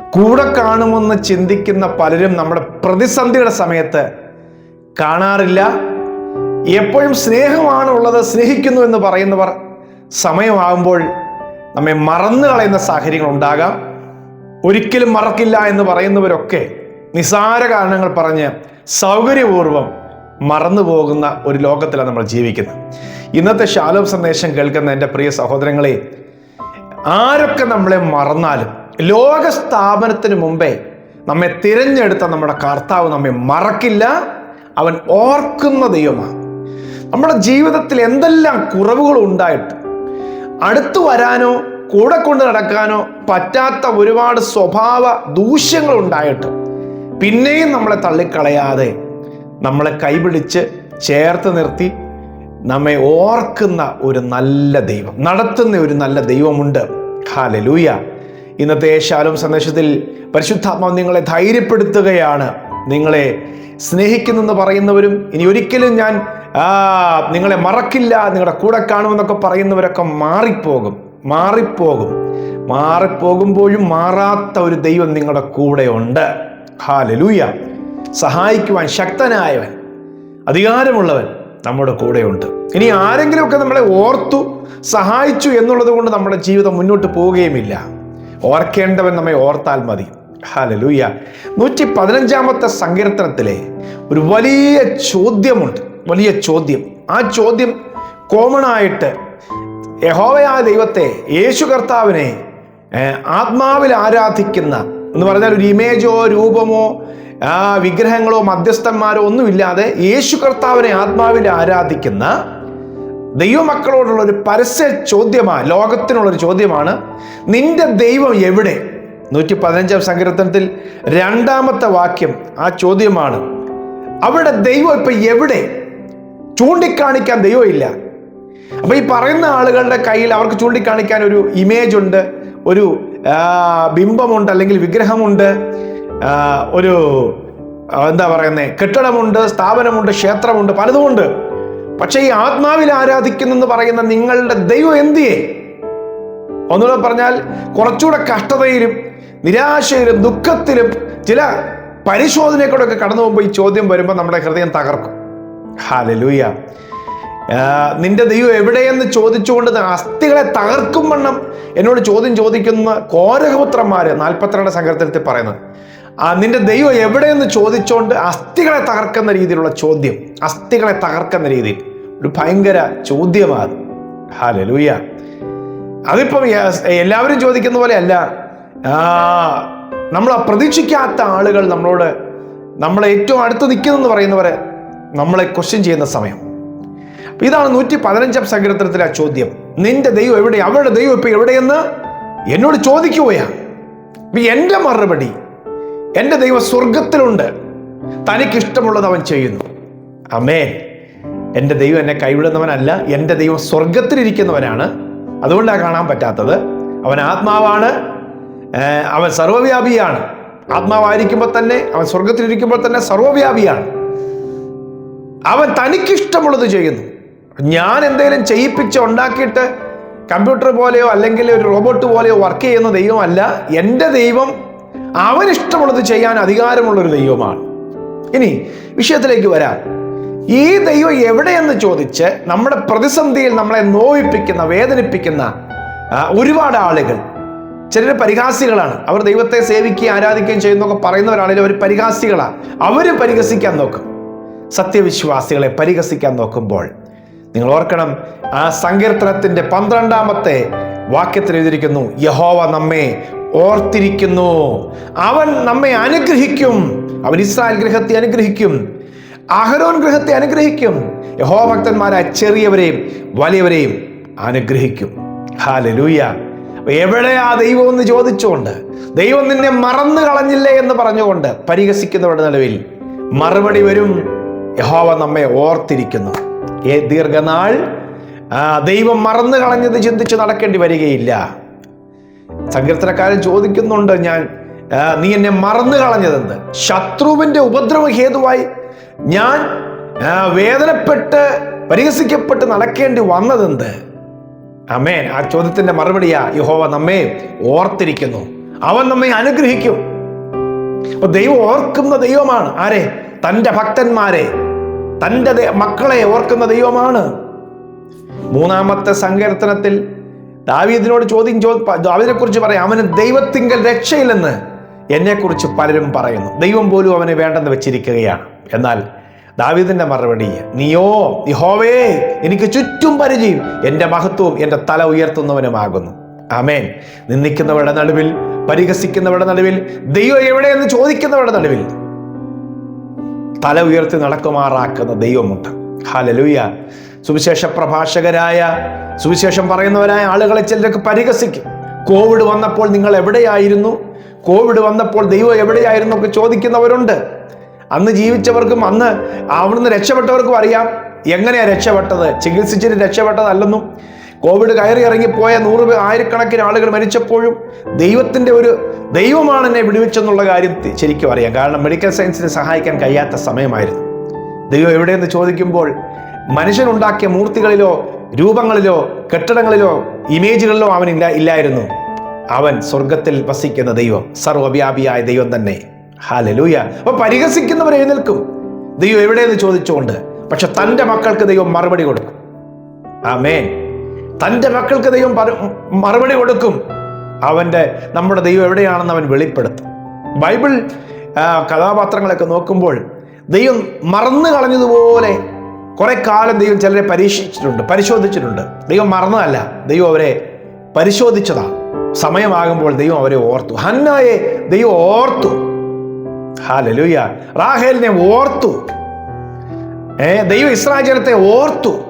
കൂടെ കാണുമെന്ന് ചിന്തിക്കുന്ന പലരും നമ്മുടെ പ്രതിസന്ധിയുടെ സമയത്ത് കാണാറില്ല. എപ്പോഴും സ്നേഹമാണ് ഉള്ളത് സ്നേഹിക്കുന്നു എന്ന് പറയുന്നവർ സമയമാകുമ്പോൾ നമ്മെ മറന്നു കളയുന്ന സാഹചര്യങ്ങൾ ഉണ്ടാകാം. ഒരിക്കലും മറക്കില്ല എന്ന് പറയുന്നവരൊക്കെ നിസാര കാരണങ്ങൾ പറഞ്ഞ് സൗകര്യപൂർവം മറന്നു പോകുന്ന ഒരു ലോകത്തിലാണ് നമ്മൾ ജീവിക്കുന്നത്. ഇന്നത്തെ ശാലോം സന്ദേശം കേൾക്കുന്ന എന്റെ പ്രിയ സഹോദരങ്ങളെ ആരൊക്കെ നമ്മളെ മറന്നാലും ലോക സ്ഥാപനത്തിന് മുമ്പേ നമ്മെ തിരഞ്ഞെടുത്ത നമ്മുടെ കർത്താവ് നമ്മെ മറക്കില്ല. അവൻ ഓർക്കുന്ന ദൈവമാണ്. നമ്മുടെ ജീവിതത്തിൽ എന്തെല്ലാം കുറവുകൾ ഉണ്ടായിട്ട് അടുത്തു വരാനോ കൂടെ കൊണ്ട് നടക്കാനോ പറ്റാത്ത ഒരുപാട് സ്വഭാവ ദൂഷ്യങ്ങൾ ഉണ്ടായിട്ട് പിന്നെയും നമ്മളെ തള്ളിക്കളയാതെ നമ്മളെ കൈപിടിച്ച് ചേർത്ത് നിർത്തി നമ്മെ ഓർക്കുന്ന ഒരു നല്ല ദൈവം നടത്തുന്ന ഒരു നല്ല ദൈവമുണ്ട്. ഹാലലൂയ ഇന്നത്തെ ശാലോം സന്ദേശത്തിൽ പരിശുദ്ധാത്മാവ് നിങ്ങളെ ധൈര്യപ്പെടുത്തുകയാണ്. നിങ്ങളെ സ്നേഹിക്കുന്നെന്ന് പറയുന്നവരും ഇനി ഒരിക്കലും ഞാൻ നിങ്ങളെ മറക്കില്ല നിങ്ങളുടെ കൂടെ കാണുമെന്നൊക്കെ പറയുന്നവരൊക്കെ മാറിപ്പോകും മാറിപ്പോകും. മാറിപ്പോകുമ്പോഴും മാറാത്ത ഒരു ദൈവം നിങ്ങളുടെ കൂടെയുണ്ട്. ഹാലലൂയ. സഹായിക്കുവാൻ ശക്തനായവൻ അധികാരമുള്ളവൻ നമ്മുടെ കൂടെയുണ്ട്. ഇനി ആരെങ്കിലുമൊക്കെ നമ്മളെ ഓർത്തു സഹായിച്ചു എന്നുള്ളത് കൊണ്ട് നമ്മുടെ ജീവിതം മുന്നോട്ട് പോവുകയുമില്ല. ഓർക്കേണ്ടവൻ നമ്മെ ഓർത്താൽ മതി. ഹാലലൂയ നൂറ്റി പതിനഞ്ചാമത്തെ സങ്കീർത്തനത്തിലെ ഒരു വലിയ ചോദ്യമുണ്ട്. വലിയ ചോദ്യം. ആ ചോദ്യം കോമൺ ആയിട്ട് യഹോവയായ ദൈവത്തെ യേശു കർത്താവിനെ ആത്മാവിൽ ആരാധിക്കുന്ന എന്ന് പറഞ്ഞാൽ ഒരു ഇമേജോ രൂപമോ വിഗ്രഹങ്ങളോ മധ്യസ്ഥന്മാരോ ഒന്നുമില്ലാതെ യേശു കർത്താവിനെ ആത്മാവിൽ ആരാധിക്കുന്ന ദൈവമക്കളോടുള്ള ഒരു പരസ്യ ചോദ്യമാണ് ലോകത്തിനുള്ളൊരു ചോദ്യമാണ് നിന്റെ ദൈവം എവിടെ? നൂറ്റി പതിനഞ്ചാം സങ്കീർത്തനത്തിൽ രണ്ടാമത്തെ വാക്യം ആ ചോദ്യമാണ് അവിടെ ദൈവം ഇപ്പൊ എവിടെ? ചൂണ്ടിക്കാണിക്കാൻ ദൈവമില്ല. അപ്പൊ ഈ പറയുന്ന ആളുകളുടെ കയ്യിൽ അവർക്ക് ചൂണ്ടിക്കാണിക്കാൻ ഒരു ഇമേജ് ഉണ്ട് ഒരു ബിംബമുണ്ട് അല്ലെങ്കിൽ വിഗ്രഹമുണ്ട് ഒരു എന്താ പറയുന്നത് കെട്ടിടമുണ്ട് സ്ഥാപനമുണ്ട് ക്ഷേത്രമുണ്ട് പലതുമുണ്ട്. പക്ഷേ ഈ ആത്മാവിൽ ആരാധിക്കുന്നെന്ന് പറയുന്ന നിങ്ങളുടെ ദൈവം എന്തിയേ? ഒന്നുകൂടെ പറഞ്ഞാൽ കുറച്ചുകൂടെ കഷ്ടതയിലും നിരാശയിലും ദുഃഖത്തിലും ചില പരിശോധനയിലൂടെ ഒക്കെ കടന്നു പോകുമ്പോൾ ഈ ചോദ്യം വരുമ്പോൾ നമ്മുടെ ഹൃദയം തകർക്കും. ഹാലലൂയ നിന്റെ ദൈവം എവിടെയെന്ന് ചോദിച്ചുകൊണ്ട് അസ്ഥികളെ തകർക്കും വണ്ണം എന്നോട് ചോദ്യം ചോദിക്കുന്ന കോരകപുത്രന്മാര് നാൽപ്പത്തിരണ്ട് സങ്കീർത്തനത്തിൽ പറയുന്നത്. നിന്റെ ദൈവം എവിടെയെന്ന് ചോദിച്ചുകൊണ്ട് അസ്ഥികളെ തകർക്കുന്ന രീതിയിലുള്ള ചോദ്യം. അസ്ഥികളെ തകർക്കുന്ന രീതിയിൽ ഒരു ഭയങ്കര ചോദ്യമാണ്. ഹാലലൂയ അതിപ്പം എല്ലാവരും ചോദിക്കുന്ന പോലെ അല്ല. നമ്മൾ പ്രതീക്ഷിക്കാത്ത ആളുകൾ നമ്മളോട് നമ്മളെ ഏറ്റവും അടുത്ത് നിൽക്കുന്നെന്ന് പറയുന്നവരെ നമ്മളെ ക്വസ്റ്റ്യൻ ചെയ്യുന്ന സമയം. അപ്പം ഇതാണ് നൂറ്റി പതിനഞ്ചാം സങ്കീർത്തനത്തിലെ ചോദ്യം. നിന്റെ ദൈവം എവിടെ? അവരുടെ ദൈവം ഇപ്പം എവിടെയെന്ന് എന്നോട് ചോദിക്കുകയാ അപ്പൊ എന്റെ മറുപടി എന്റെ ദൈവം സ്വർഗത്തിലുണ്ട് തനിക്കിഷ്ടമുള്ളത് അവൻ ചെയ്യുന്നു. അമേൻ എന്റെ ദൈവം എന്നെ കൈവിടുന്നവനല്ല എന്റെ ദൈവം സ്വർഗത്തിലിരിക്കുന്നവനാണ് അതുകൊണ്ടാണ് കാണാൻ പറ്റാത്തത്. അവൻ ആത്മാവാണ് അവൻ സർവവ്യാപിയാണ്. ആത്മാവായിരിക്കുമ്പോൾ തന്നെ അവൻ സ്വർഗത്തിലിരിക്കുമ്പോൾ തന്നെ സർവവ്യാപിയാണ്. അവൻ തനിക്കിഷ്ടമുള്ളത് ചെയ്യുന്നു. ഞാൻ എന്തെങ്കിലും ചെയ്യിപ്പിച്ച് ഉണ്ടാക്കിയിട്ട് കമ്പ്യൂട്ടർ പോലെയോ അല്ലെങ്കിൽ ഒരു റോബോട്ട് പോലെയോ വർക്ക് ചെയ്യുന്ന ദൈവമല്ല. എന്റെ ദൈവം അവനിഷ്ടമുള്ളത് ചെയ്യാൻ അധികാരമുള്ളൊരു ദൈവമാണ്. ഇനി വിഷയത്തിലേക്ക് വരാം. ഈ ദൈവം എവിടെയെന്ന് ചോദിച്ച് നമ്മുടെ പ്രതിസന്ധിയിൽ നമ്മളെ നോവിപ്പിക്കുന്ന വേദനിപ്പിക്കുന്ന ഒരുപാട് ആളുകൾ. ചിലർ പരിഹാസികളാണ്. അവർ ദൈവത്തെ സേവിക്കുകയും ആരാധിക്കുകയും ചെയ്യുന്നൊക്കെ പറയുന്നവരാണെങ്കിലും അവർ പരിഹാസികളാണ് അവർ പരിഹസിക്കാൻ നോക്കും. സത്യവിശ്വാസികളെ പരിഹസിക്കാൻ നോക്കുമ്പോൾ നിങ്ങൾ ഓർക്കണം ആ സങ്കീർത്തനത്തിന്റെ പന്ത്രണ്ടാമത്തെ വാക്യത്തിൽ എഴുതിയിരിക്കുന്നു യഹോവ നമ്മെ ഓർത്തിരിക്കുന്നു. അവൻ നമ്മെ അനുഗ്രഹിക്കും. അവൻ ഇസ്രായേൽ ഗൃഹത്തെ അനുഗ്രഹിക്കും. അഹരോൻ ഗൃഹത്തെ അനുഗ്രഹിക്കും. യഹോഭക്തന്മാരായ ചെറിയവരെയും വലിയവരെയും അനുഗ്രഹിക്കും. ഹാലലൂയ എവിടെയാ ദൈവം എന്ന് ചോദിച്ചുകൊണ്ട് ദൈവം നിന്നെ മറന്നു കളഞ്ഞില്ലേ എന്ന് പറഞ്ഞുകൊണ്ട് പരിഹസിക്കുന്നവരുടെ നിലവിൽ മറുപടി വരും. യഹോവ നമ്മെ ഓർത്തിരിക്കുന്നു. ഏ ദീർഘനാൾ ദൈവം മറന്നു കളഞ്ഞത് ചിന്തിച്ച് നടക്കേണ്ടി വരികയില്ല. സങ്കീർത്തനക്കാരൻ ചോദിക്കുന്നുണ്ട് ഞാൻ നീ എന്നെ മറന്നു കളഞ്ഞതെന്ന് ശത്രുവിന്റെ ഉപദ്രവ ഹേതുവായി ഞാൻ വേദനപ്പെട്ട് പരിഹസിക്കപ്പെട്ട് നടക്കേണ്ടി വന്നതെന്ത്? അമേൻ ആ ചോദ്യത്തിന്റെ മറുപടിയാ യഹോവ നമ്മെ ഓർത്തിരിക്കുന്നു. അവൻ നമ്മെ അനുഗ്രഹിക്കും. അപ്പൊ ദൈവം ഓർക്കുന്ന ദൈവമാണ്. ആരെ? തന്റെ ഭക്തന്മാരെ. തന്റെ മക്കളെ ഓർക്കുന്ന ദൈവമാണ്. മൂന്നാമത്തെ സങ്കീർത്തനത്തിൽ ദാവീദിനോട് ചോദ്യം ചോ ദാവീദിനെ കുറിച്ച് പറയാം. അവന് ദൈവത്തിങ്കൽ രക്ഷയില്ലെന്ന് എന്നെക്കുറിച്ച് പലരും പറയുന്നു. ദൈവം പോലും അവനെ വേണ്ടെന്ന് വെച്ചിരിക്കുകയാണ്. എന്നാൽ ദാവീദിന്റെ മറുപടി നീയോ യഹോവേ എനിക്ക് ചുറ്റും പരിചയം. എന്റെ മഹത്വവും എന്റെ തല ഉയർത്തുന്നവനുമാകുന്നു. ആമേൻ. നിന്ദിക്കുന്നവരുടെ നടുവിൽ പരിഹസിക്കുന്നവരുടെ നടുവിൽ ദൈവം എവിടെയെന്ന് ചോദിക്കുന്നവരുടെ നടുവിൽ തല ഉയർത്തി നടക്കുമാറാക്കുന്ന ദൈവമുണ്ട്. ഹാലലൂയ സുവിശേഷ പ്രഭാഷകരായ സുവിശേഷം പറയുന്നവരായ ആളുകളെ ചിലരൊക്കെ പരിഹസിക്കും. കോവിഡ് വന്നപ്പോൾ നിങ്ങൾ എവിടെയായിരുന്നു? കോവിഡ് വന്നപ്പോൾ ദൈവം എവിടെയായിരുന്നു ഒക്കെ ചോദിക്കുന്നവരുണ്ട്. അന്ന് ജീവിച്ചവർക്കും അന്ന് അവിടുന്ന് രക്ഷപ്പെട്ടവർക്കും അറിയാം എങ്ങനെയാണ് രക്ഷപ്പെട്ടത്? ചികിത്സിച്ചിട്ട് രക്ഷപ്പെട്ടതല്ലെന്നും കോവിഡ് കയറി ഇറങ്ങിപ്പോയ നൂറ് ആയിരക്കണക്കിന് ആളുകൾ മരിച്ചപ്പോഴും ദൈവത്തിന്റെ ഒരു ദൈവമാണ് എന്നെ വിടുവിച്ചെന്നുള്ള കാര്യം ശരിക്കും അറിയാം. കാരണം മെഡിക്കൽ സയൻസിനെ സഹായിക്കാൻ കഴിയാത്ത സമയമായിരുന്നു. ദൈവം എവിടെയെന്ന് ചോദിക്കുമ്പോൾ മനുഷ്യനുണ്ടാക്കിയ മൂർത്തികളിലോ രൂപങ്ങളിലോ കെട്ടിടങ്ങളിലോ ഇമേജുകളിലോ അവൻ ഇല്ല ഇല്ലായിരുന്നു. അവൻ സ്വർഗത്തിൽ വസിക്കുന്ന ദൈവം സർവവ്യാപിയായ ദൈവം തന്നെ. ഹാലലൂയ. അപ്പൊ പരിഹസിക്കുന്നവർ എഴുന്നേൽക്കും. ദൈവം എവിടെയെന്ന് ചോദിച്ചുകൊണ്ട് പക്ഷെ തന്റെ മക്കൾക്ക് ദൈവം മറുപടി കൊടുക്കും. ആമേൻ. തന്റെ മക്കൾക്ക് ദൈവം മറുപടി കൊടുക്കും. അവന്റെ നമ്മുടെ ദൈവം എവിടെയാണെന്ന് അവൻ വെളിപ്പെടുത്തും. ബൈബിൾ കഥാപാത്രങ്ങളൊക്കെ നോക്കുമ്പോൾ ദൈവം മറന്നു കളഞ്ഞതുപോലെ കുറെ കാലം ദൈവം ചിലരെ പരീക്ഷിച്ചിട്ടുണ്ട് പരിശോധിച്ചിട്ടുണ്ട്. ദൈവം മറന്നതല്ല ദൈവം അവരെ പരിശോധിച്ചതാണ്. സമയമാകുമ്പോൾ ദൈവം അവരെ ഓർത്തു. ഹന്നായെ ദൈവം ഓർത്തു. ഹാലലൂയ. റാഹേലിനെ ഓർത്തു. ഏ ദൈവ ഇസ്രായേലത്തെ ഓർത്തു.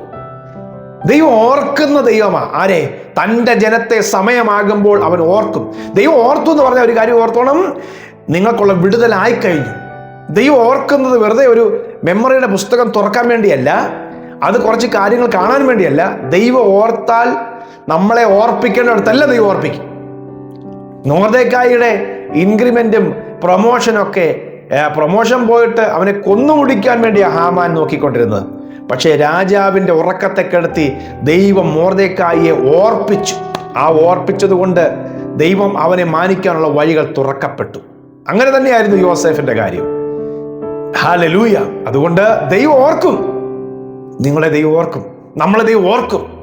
ദൈവം ഓർക്കുന്ന ദൈവമാ. ആരെ? തന്റെ ജനത്തെ സമയമാകുമ്പോൾ അവൻ ഓർക്കും. ദൈവം ഓർത്തു എന്ന് പറഞ്ഞ ഒരു കാര്യം ഓർത്തോണം. നിങ്ങൾക്കുള്ള വിടുതലായി കഴിഞ്ഞു ദൈവം ഓർക്കുന്നത് വെറുതെ ഒരു മെമ്മറിയുടെ പുസ്തകം തുറക്കാൻ വേണ്ടിയല്ല. അത് കുറച്ച് കാര്യങ്ങൾ കാണാൻ വേണ്ടിയല്ല. ദൈവം ഓർത്താൽ നമ്മളെ ഓർപ്പിക്കേണ്ടടുത്തല്ല ദൈവം ഓർപ്പിക്കും. നോർദേക്കായുടെ ഇൻക്രിമെന്റും പ്രൊമോഷനൊക്കെ പ്രൊമോഷൻ പോയിട്ട് അവനെ കൊന്നുമുടിക്കാൻ വേണ്ടിയാണ് ഹാമാൻ നോക്കിക്കൊണ്ടിരുന്നത്. പക്ഷേ രാജാവിന്റെ ഉറക്കത്തെ കെടുത്തി ദൈവം മോർദേക്കായെ ഓർപ്പിച്ചു. ആ ഓർപ്പിച്ചത് കൊണ്ട് ദൈവം അവനെ മാനിക്കാനുള്ള വഴികൾ തുറക്കപ്പെട്ടു. അങ്ങനെ തന്നെയായിരുന്നു യോസേഫിന്റെ കാര്യം. ഹാലലൂയ. അതുകൊണ്ട് ദൈവം ഓർക്കും. നിങ്ങളെ ദൈവം ഓർക്കും. നമ്മളെ ദൈവം ഓർക്കും.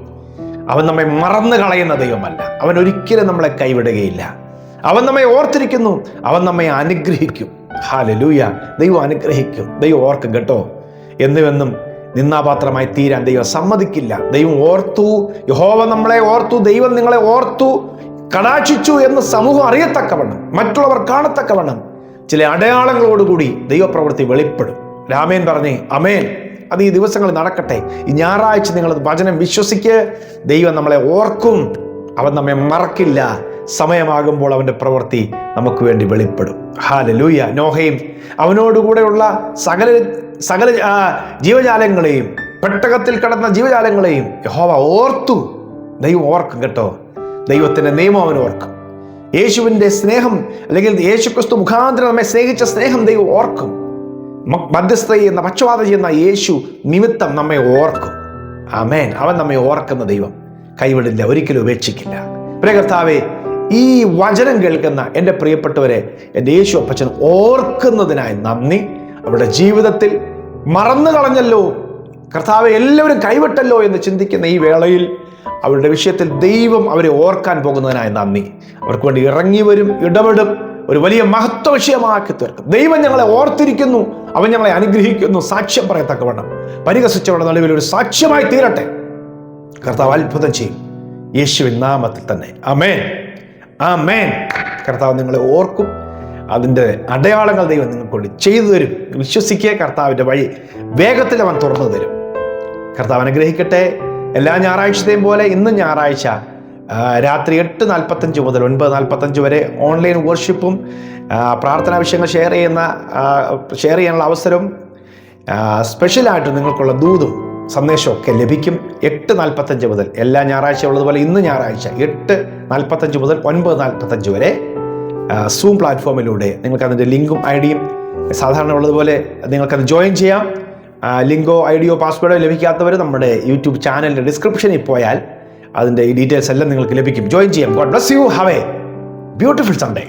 അവൻ നമ്മെ മറന്നു കളയുന്ന ദൈവമല്ല. അവൻ ഒരിക്കലും നമ്മളെ കൈവിടുകയില്ല. അവൻ നമ്മെ ഓർത്തിരിക്കുന്നു. അവൻ നമ്മെ അനുഗ്രഹിക്കും. ഹാലലൂയ ദൈവം അനുഗ്രഹിക്കും. ദൈവം ഓർക്കും കേട്ടോ. എന്നുവെന്നും നിന്നാപാത്രമായി തീരാൻ ദൈവം സമ്മതിക്കില്ല. ദൈവം ഓർത്തു. യഹോവ നമ്മളെ ഓർത്തു. ദൈവം നിങ്ങളെ ഓർത്തു. കടാക്ഷിച്ചു എന്ന് സമൂഹം അറിയത്തക്കവണ്ണം മറ്റുള്ളവർ കാണത്തക്കവണ്ണം ചില അടയാളങ്ങളോടുകൂടി ദൈവപ്രവൃത്തി വെളിപ്പെടും. രാമേൻ പറഞ്ഞേ അമേൻ. അത് ഈ ദിവസങ്ങളിൽ നടക്കട്ടെ. ഈ ഞായറാഴ്ച നിങ്ങൾ വചനം വിശ്വസിക്ക്. ദൈവം നമ്മളെ ഓർക്കും. അവൻ നമ്മെ മറക്കില്ല. സമയമാകുമ്പോൾ അവന്റെ പ്രവൃത്തി നമുക്ക് വേണ്ടി വെളിപ്പെടും. ഹാല ലൂയ നോഹയും അവനോടുകൂടെയുള്ള സകല സകല ജീവജാലങ്ങളെയും പെട്ടകത്തിൽ കിടന്ന ജീവജാലങ്ങളെയും യഹോവ ഓർത്തു. ദൈവം ഓർക്കും കേട്ടോ. ദൈവത്തിന്റെ നിയമം അവൻ ഓർക്കും. യേശുവിന്റെ സ്നേഹം അല്ലെങ്കിൽ യേശുക്രിസ്തു മുഖാന്തരം നമ്മെ സ്നേഹിച്ച സ്നേഹം ദൈവം ഓർക്കും. മധ്യസ്ഥ ചെയ്യുന്ന പക്ഷപാതം ചെയ്യുന്ന യേശു നിമിത്തം നമ്മെ ഓർക്കും. ആമേൻ. അവൻ നമ്മെ ഓർക്കുന്ന ദൈവം കൈവിടില്ല ഒരിക്കലും ഉപേക്ഷിക്കില്ല. പ്രിയ കർത്താവേ ഈ വചനം കേൾക്കുന്ന എന്റെ പ്രിയപ്പെട്ടവരെ എന്റെ യേശു അപ്പച്ചൻ ഓർക്കുന്നതിനായി നന്ദി. അവരുടെ ജീവിതത്തിൽ മറന്നു കളഞ്ഞല്ലോ. കർത്താവ് എല്ലാവരും കൈവിട്ടല്ലോ എന്ന് ചിന്തിക്കുന്ന ഈ വേളയിൽ അവരുടെ വിഷയത്തിൽ ദൈവം അവരെ ഓർക്കാൻ പോകുന്നതിനായി നന്ദി. അവർക്ക് വേണ്ടി ഇറങ്ങി വരും ഇടപെടും. ഒരു വലിയ മഹത്വ വിഷയമാക്കി തീർക്കും. ദൈവം ഞങ്ങളെ ഓർത്തിരിക്കുന്നു. അവൻ ഞങ്ങളെ അനുഗ്രഹിക്കുന്നു. സാക്ഷ്യം പറയത്തക്ക വേണം പരിഹസിച്ചവരുടെ നടുവിൽ ഒരു സാക്ഷ്യമായി തീരട്ടെ. കർത്താവ് അത്ഭുതം ചെയ്യും. യേശുവിൻ നാമത്തിൽ തന്നെ. അമേൻ മേൻ കർത്താവ് നിങ്ങളെ ഓർക്കും. അതിന്റെ അടയാളങ്ങൾ ദൈവം നിങ്ങൾക്കൊണ്ട് ചെയ്തു തരും. വിശ്വസിക്കുക കർത്താവിന്റെ വഴി. വേഗത്തിൽ അവൻ തുറന്നു തരും. കർത്താവ് അനുഗ്രഹിക്കട്ടെ. എല്ലാ ഞായറാഴ്ചത്തെയും പോലെ ഇന്ന് ഞായറാഴ്ച രാത്രി എട്ട് നാൽപ്പത്തഞ്ച് മുതൽ ഒൻപത് നാൽപ്പത്തഞ്ച് വരെ ഓൺലൈൻ വർഷിപ്പും ആ, പ്രാർത്ഥനാ വിഷയങ്ങൾ ഷെയർ ചെയ്യുന്ന ഷെയർ ചെയ്യാനുള്ള അവസരവും സ്പെഷ്യലായിട്ട് നിങ്ങൾക്കുള്ള ദൂതും സന്ദേശമൊക്കെ ലഭിക്കും. എട്ട് നാൽപ്പത്തഞ്ച് മുതൽ എല്ലാ ഞായറാഴ്ച ഉള്ളതുപോലെ ഇന്ന് ഞായറാഴ്ച എട്ട് നാൽപ്പത്തഞ്ച് മുതൽ ഒൻപത് നാൽപ്പത്തഞ്ച് വരെ സൂം പ്ലാറ്റ്ഫോമിലൂടെ നിങ്ങൾക്ക് അതിന്റെ ലിങ്കും ഐ ഡിയും സാധാരണ ഉള്ളതുപോലെ നിങ്ങൾക്കത് ജോയിൻ ചെയ്യാം. ലിങ്കോ ഐ ഡിയോ പാസ്വേഡോ ലഭിക്കാത്തവർ നമ്മുടെ യൂട്യൂബ് ചാനലിന്റെ ഡിസ്ക്രിപ്ഷനിൽ പോയാൽ അതിന്റെ ഈ ഡീറ്റെയിൽസ് എല്ലാം നിങ്ങൾക്ക് ലഭിക്കും. ജോയിൻ ചെയ്യാം. God bless you have a beautiful Sunday